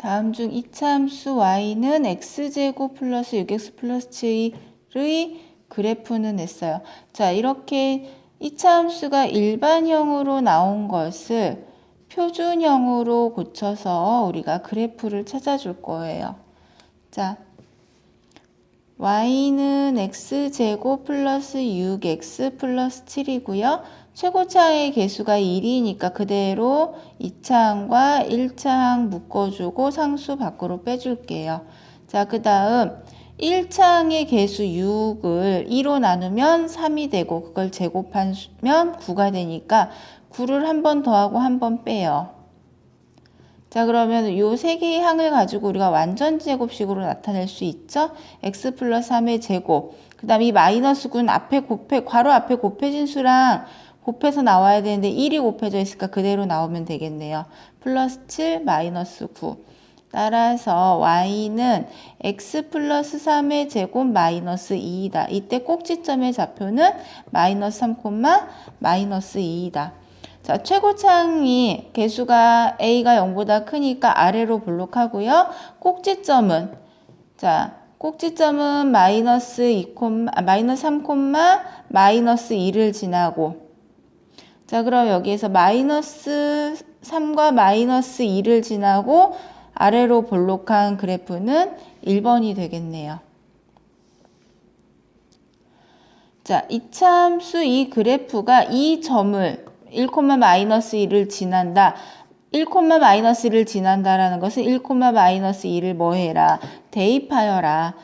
다음 중 이차함수 y는 x제곱 플러스 6x 플러스 7의 그래프는 냈어요. 자, 이렇게 이차함수가 일반형으로 나온 것을 표준형으로 고쳐서 우리가 그래프를 찾아줄 거예요. 자, y는 x제곱 플러스 6x 플러스 7이고요. 최고차의 개수가 1이니까 그대로 2차항과 1차항 묶어주고 상수 밖으로 빼줄게요. 자, 그 다음 1차항의 개수 6을 2로 나누면 3이 되고 그걸 제곱하면 9가 되니까 9를 한 번 더하고 한 번 빼요. 자 그러면 요 세 개의 항을 가지고 우리가 완전 제곱식으로 나타낼 수 있죠. x 플러스 3의 제곱 그 다음 이 마이너스 9는 앞에 곱해 괄호 앞에 곱해진 수랑 곱해서 나와야 되는데 1이 곱해져 있으니까 그대로 나오면 되겠네요. 플러스 7 마이너스 9 따라서 y는 x 플러스 3의 제곱 마이너스 2이다. 이때 꼭지점의 좌표는 마이너스 3, 마이너스 2이다. 자, 최고차항이 개수가 a가 0보다 크니까 아래로 블록하고요. 꼭지점은 자, 꼭지점은 마이너스 2, 아, 마이너스 3, 마이너스 2를 지나고 자, 그럼 여기에서 마이너스 3과 마이너스 2를 지나고 아래로 볼록한 그래프는 1번이 되겠네요. 자, 이참수 이 그래프가 이 점을 1, 마이너스 1을 지난다. 1, 마이너스 1을 지난다라는 것은 1, 마이너스 2를 뭐 해라? 대입하여라.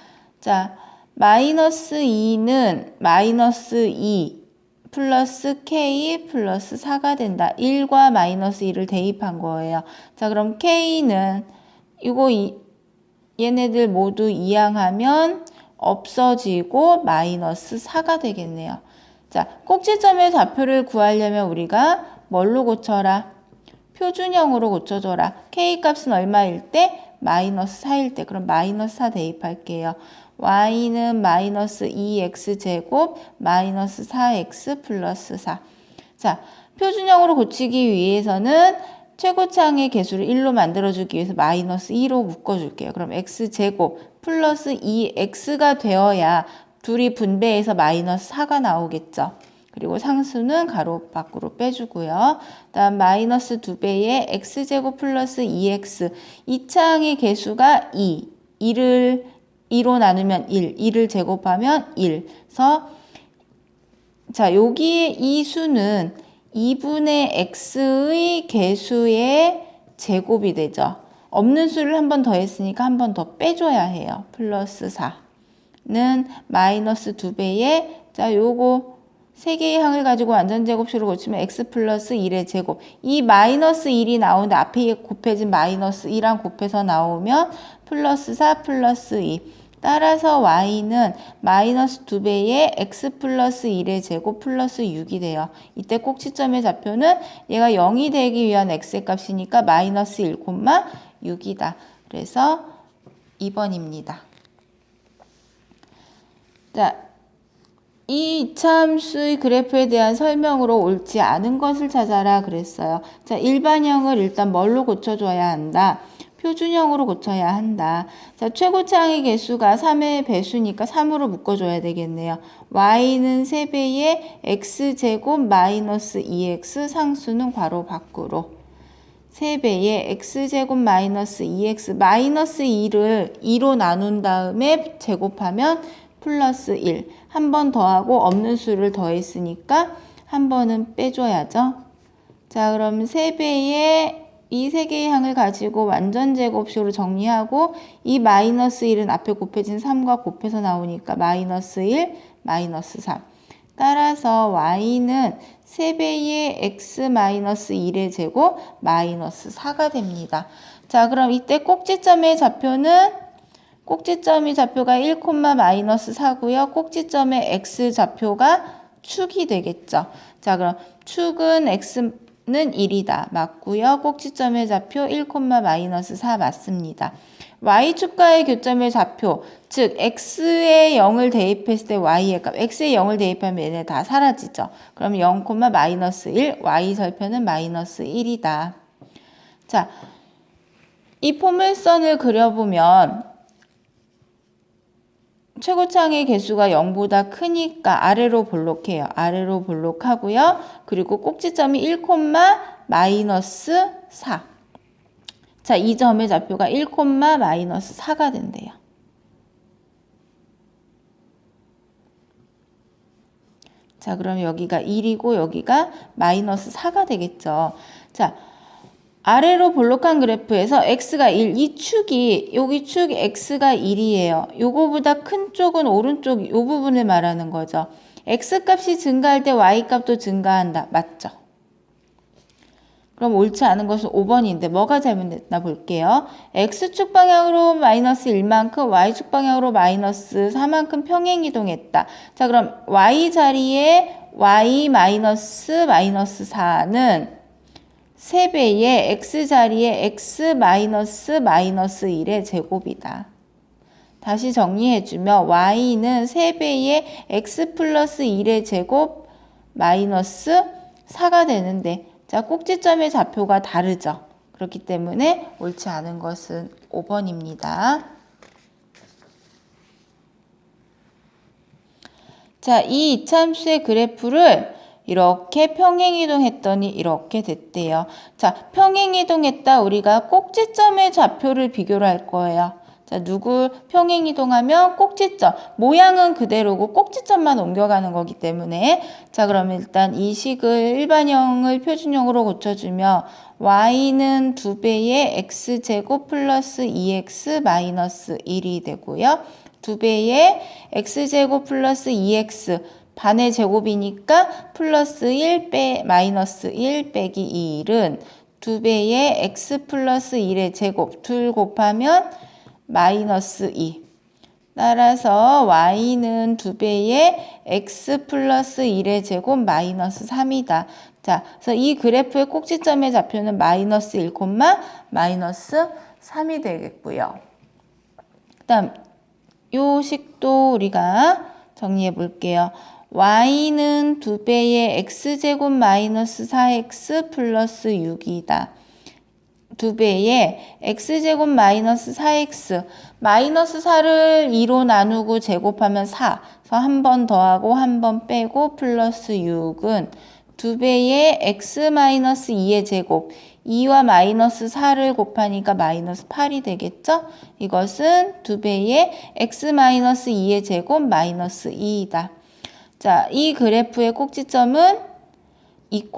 자, 마이너스 2는 마이너스 2 플러스 k 플러스 4가 된다. 1과 마이너스 2를 대입한 거예요. 자, 그럼 k는 이거 이, 얘네들 모두 이항하면 없어지고 마이너스 4가 되겠네요. 자, 꼭지점의 좌표를 구하려면 우리가 뭘로 고쳐라? 표준형으로 고쳐줘라. k 값은 얼마일 때? 마이너스 4일 때. 그럼 마이너스 4 대입할게요. Y는 마이너스 2x제곱 마이너스 4x 플러스 4. 자, 표준형으로 고치기 위해서는 최고차항의 개수를 1로 만들어주기 위해서 마이너스 2로 묶어줄게요. 그럼 x제곱 플러스 2x가 되어야 둘이 분배해서 마이너스 4가 나오겠죠. 그리고 상수는 가로 밖으로 빼주고요. 다음 마이너스 2배의 x제곱 플러스 2x 2차항의 개수가 2, 2를 2로 나누면 1, 2를 제곱하면 1. 그래서 자 여기에 이 수는 2분의 x의 개수의 제곱이 되죠. 없는 수를 한 번 더 했으니까 한 번 더 빼줘야 해요. 플러스 4는 마이너스 2배의 자 요거 세 개의 항을 가지고 완전 제곱식으로 고치면 x 플러스 1의 제곱. 이 마이너스 1이 나오는데 앞에 곱해진 마이너스 2랑 곱해서 나오면 플러스 4 플러스 2. 따라서 y는 마이너스 2배의 x 플러스 1의 제곱 플러스 6이 돼요. 이때 꼭지점의 좌표는 얘가 0이 되기 위한 x의 값이니까 마이너스 1, 6이다. 그래서 2번입니다. 자, 이 이차함수의 그래프에 대한 설명으로 옳지 않은 것을 찾아라 그랬어요. 자, 일반형을 일단 뭘로 고쳐줘야 한다? 표준형으로 고쳐야 한다. 자, 최고차항의 개수가 3의 배수니까 3으로 묶어줘야 되겠네요. y는 3배의 x제곱 마이너스 2x 상수는 괄호 밖으로. 3배의 x제곱 마이너스 2x 마이너스 2를 2로 나눈 다음에 제곱하면 플러스 1. 한 번 더하고 없는 수를 더했으니까 한 번은 빼줘야죠. 자, 그럼 3배의 이 세 개의 항을 가지고 완전 제곱식으로 정리하고 이 마이너스 1은 앞에 곱해진 3과 곱해서 나오니까 마이너스 1, 마이너스 3. 따라서 y는 3배의 x 마이너스 1의 제곱 마이너스 4가 됩니다. 자 그럼 이때 꼭지점의 좌표는 꼭지점의 좌표가 1, 마이너스 4고요. 꼭지점의 x 좌표가 축이 되겠죠. 자 그럼 축은 x 는 1이다. 맞고요. 꼭지점의 좌표 1, 마이너스 4 맞습니다. y축과의 교점의 좌표, 즉 x에 0을 대입했을 때 y의 값, x에 0을 대입하면 얘네 다 사라지죠. 그럼 0, 마이너스 1, y 절편은 마이너스 1이다. 자, 이 포물선을 그려보면 최고창의 개수가 0보다 크니까 아래로 볼록해요. 아래로 볼록하고요. 그리고 꼭지점이 1, 마이너스 4. 자, 이 점의 좌표가 1, 마이너스 4가 된대요. 자, 그럼 여기가 1이고 여기가 마이너스 4가 되겠죠. 자, 아래로 볼록한 그래프에서 x가 1, 이 축이 여기 축 x가 1이에요. 요거보다 큰 쪽은 오른쪽 요 부분을 말하는 거죠. x 값이 증가할 때 y 값도 증가한다. 맞죠? 그럼 옳지 않은 것은 5번인데 뭐가 잘못됐나 볼게요. x축 방향으로 마이너스 1만큼 y축 방향으로 마이너스 4만큼 평행 이동했다. 자 그럼 y 자리에 y 마이너스 마이너스 4는 3배의 x 자리에 x 마이너스 마이너스 1의 제곱이다. 다시 정리해주면 y는 3배의 x 플러스 1의 제곱 마이너스 4가 되는데 자 꼭지점의 좌표가 다르죠. 그렇기 때문에 옳지 않은 것은 5번입니다. 자, 이 이참수의 그래프를 이렇게 평행이동했더니 이렇게 됐대요. 자, 평행이동했다 우리가 꼭지점의 좌표를 비교를 할 거예요. 자, 누구 평행이동하면 꼭지점. 모양은 그대로고 꼭지점만 옮겨가는 거기 때문에 자, 그럼 일단 이 식을 일반형을 표준형으로 고쳐주면 y는 2배의 x제곱 플러스 2x 마이너스 1이 되고요. 2배의 x제곱 플러스 2x 반의 제곱이니까 플러스 1 빼, 마이너스 1 빼기 2은 2배의 x 플러스 1의 제곱 둘 곱하면 마이너스 2 따라서 y는 2배의 x 플러스 1의 제곱 마이너스 3이다. 자, 그래서 이 그래프의 꼭지점의 좌표는 마이너스 1, 마이너스 3이 되겠고요. 그 다음 요 식도 우리가 정리해 볼게요. Y는 2배의 x제곱 마이너스 4x 플러스 6이다. 2배의 x제곱 마이너스 4x 마이너스 4를 2로 나누고 제곱하면 4 그래서 한 번 더하고 한 번 빼고 플러스 6은 2배의 x 마이너스 2의 제곱 2와 마이너스 4를 곱하니까 마이너스 8이 되겠죠? 이것은 2배의 x 마이너스 2의 제곱 마이너스 2이다. 자, 이 그래프의 꼭지점은 2,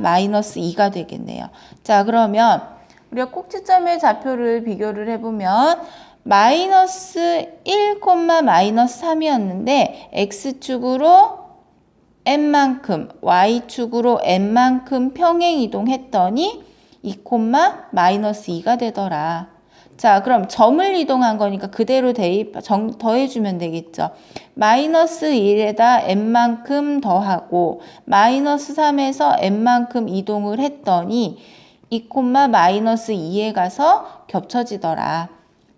마이너스 2가 되겠네요. 자, 그러면 우리가 꼭지점의 좌표를 비교를 해보면 마이너스 1, 마이너스 3이었는데 x축으로 n만큼, y축으로 n만큼 평행 이동했더니 2, 마이너스 2가 되더라. 자, 그럼 점을 이동한 거니까 그대로 대입, 정, 더해주면 되겠죠. 마이너스 1에다 n만큼 더하고 마이너스 3에서 n만큼 이동을 했더니 2, 마이너스 2에 가서 겹쳐지더라.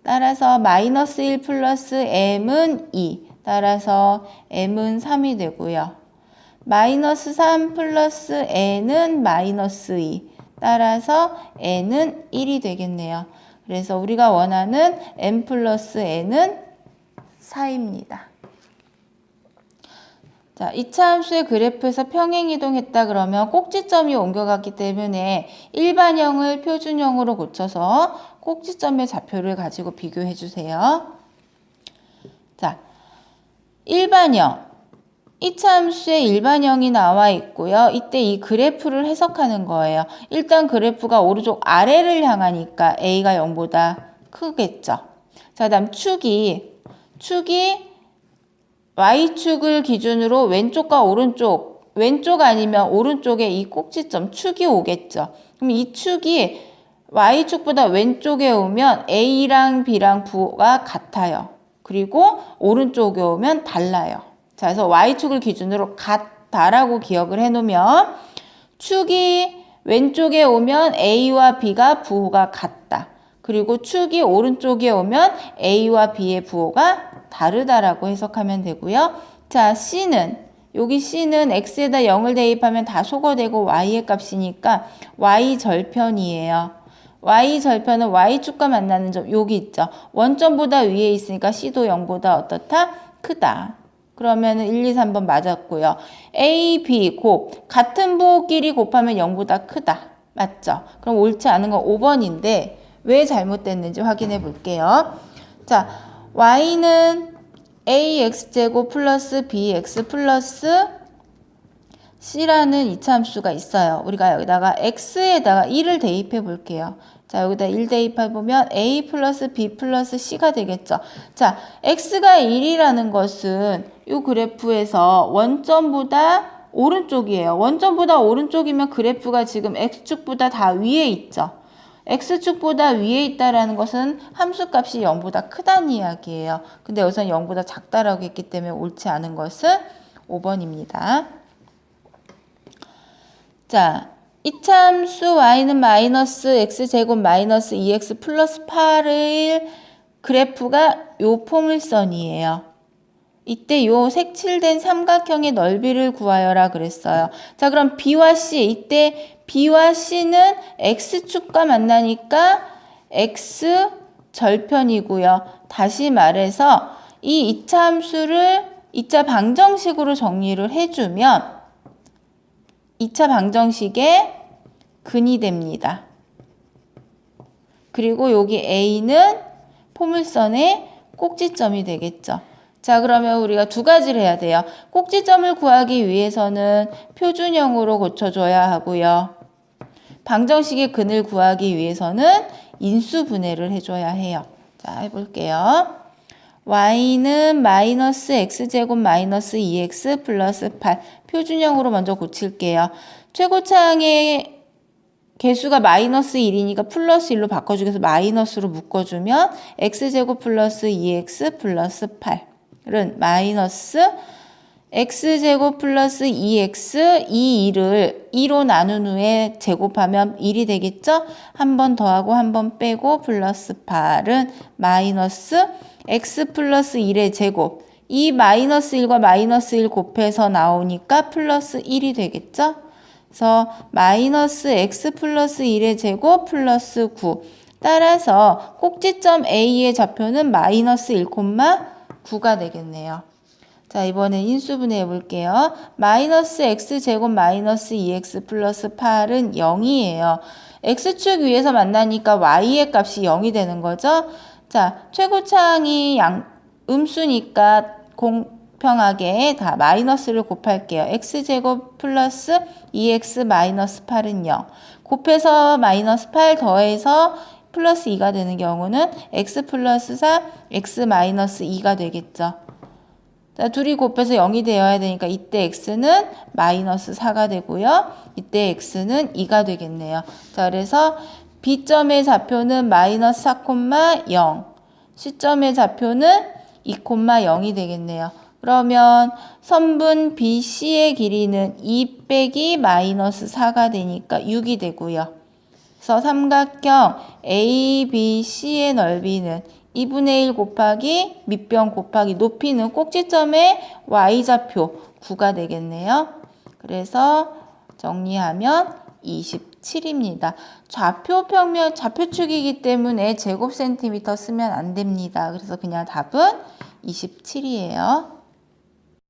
따라서 마이너스 1 플러스 m은 2. 따라서 m은 3이 되고요. 마이너스 3 플러스 n은 마이너스 2. 따라서 n은 1이 되겠네요. 그래서 우리가 원하는 n 플러스 n은 4입니다. 자, 이차 함수의 그래프에서 평행 이동했다 그러면 꼭지점이 옮겨갔기 때문에 일반형을 표준형으로 고쳐서 꼭지점의 좌표를 가지고 비교해 주세요. 자, 일반형. 이차 함수의 일반형이 나와 있고요. 이때 이 그래프를 해석하는 거예요. 일단 그래프가 오른쪽 아래를 향하니까 A가 0보다 크겠죠. 자, 다음 축이 축이 Y축을 기준으로 왼쪽과 오른쪽, 왼쪽 아니면 오른쪽에 이 꼭지점 축이 오겠죠. 그럼 이 축이 Y축보다 왼쪽에 오면 A랑 B랑 부호가 같아요. 그리고 오른쪽에 오면 달라요. 자, 그래서 Y축을 기준으로 같다라고 기억을 해놓으면 축이 왼쪽에 오면 A와 B가 부호가 같다. 그리고 축이 오른쪽에 오면 A와 B의 부호가 다르다라고 해석하면 되고요. 자, C는 여기 C는 X에다 0을 대입하면 다 소거되고 Y의 값이니까 Y 절편이에요. y 절편은 y축과 만나는 점 여기 있죠. 원점보다 위에 있으니까 c도 0보다 어떻다? 크다. 그러면 1, 2, 3번 맞았고요. a, b 곱 같은 부호끼리 곱하면 0보다 크다. 맞죠? 그럼 옳지 않은 건 5번인데 왜 잘못됐는지 확인해 볼게요. 자, y는 ax제곱 플러스 bx 플러스 c라는 이차함수가 있어요. 우리가 여기다가 x에다가 1을 대입해 볼게요. 자, 여기다 1 대입해 보면 a 플러스 b 플러스 c가 되겠죠. 자, x가 1이라는 것은 이 그래프에서 원점보다 오른쪽이에요. 원점보다 오른쪽이면 그래프가 지금 x축보다 다 위에 있죠. x축보다 위에 있다라는 것은 함수값이 0보다 크다는 이야기예요. 근데 여기서는 0보다 작다라고 했기 때문에 옳지 않은 것은 5번입니다. 자, 이참수 y는 마이너스 x제곱 마이너스 2x 플러스 8의 그래프가 요 포물선이에요. 이때 요 색칠된 삼각형의 넓이를 구하여라 그랬어요. 자, 그럼 B와 C. 이때 B와 C는 X축과 만나니까 X 절편이고요. 다시 말해서 이 이차함수를 이차 방정식으로 정리를 해주면 2차 방정식의 근이 됩니다. 그리고 여기 A는 포물선의 꼭지점이 되겠죠. 자, 그러면 우리가 두 가지를 해야 돼요. 꼭지점을 구하기 위해서는 표준형으로 고쳐줘야 하고요. 방정식의 근을 구하기 위해서는 인수 분해를 해줘야 해요. 자, 해볼게요. Y는 마이너스 x제곱 마이너스 2x 플러스 8 표준형으로 먼저 고칠게요. 최고차항의 개수가 마이너스 1이니까 플러스 1로 바꿔주기 위해서 마이너스로 묶어주면 x제곱 플러스 2x 플러스 8은 마이너스 x제곱 플러스 2x 이 2를 2로 나눈 후에 제곱하면 1이 되겠죠? 한 번 더하고 한 번 빼고 플러스 8은 마이너스 x 플러스 1의 제곱 이 마이너스 1과 마이너스 1 곱해서 나오니까 플러스 1이 되겠죠? 그래서 마이너스 x 플러스 1의 제곱 플러스 9 따라서 꼭지점 A의 좌표는 마이너스 1,9가 되겠네요. 자, 이번엔 인수분해 해볼게요. 마이너스 x제곱 마이너스 2x 플러스 8은 0이에요. x축 위에서 만나니까 y의 값이 0이 되는 거죠. 자, 최고차항이 양, 음수니까 공평하게 다 마이너스를 곱할게요. x제곱 플러스 2x 마이너스 8은 0. 곱해서 마이너스 8 더해서 플러스 2가 되는 경우는 x 플러스 4, x 마이너스 2가 되겠죠. 자, 둘이 곱해서 0이 되어야 되니까 이때 x는 마이너스 4가 되고요. 이때 x는 2가 되겠네요. 자, 그래서 B점의 좌표는 마이너스 4,0, C점의 좌표는 2,0이 되겠네요. 그러면 선분 BC의 길이는 2 빼기 마이너스 4가 되니까 6이 되고요. 그래서 삼각형 ABC의 넓이는 2분의 1 곱하기 밑변 곱하기 높이는 꼭지점의 y좌표 9가 되겠네요. 그래서 정리하면 27입니다. 좌표 평면 좌표축이기 때문에 제곱 센티미터 쓰면 안 됩니다. 그래서 그냥 답은 27이에요.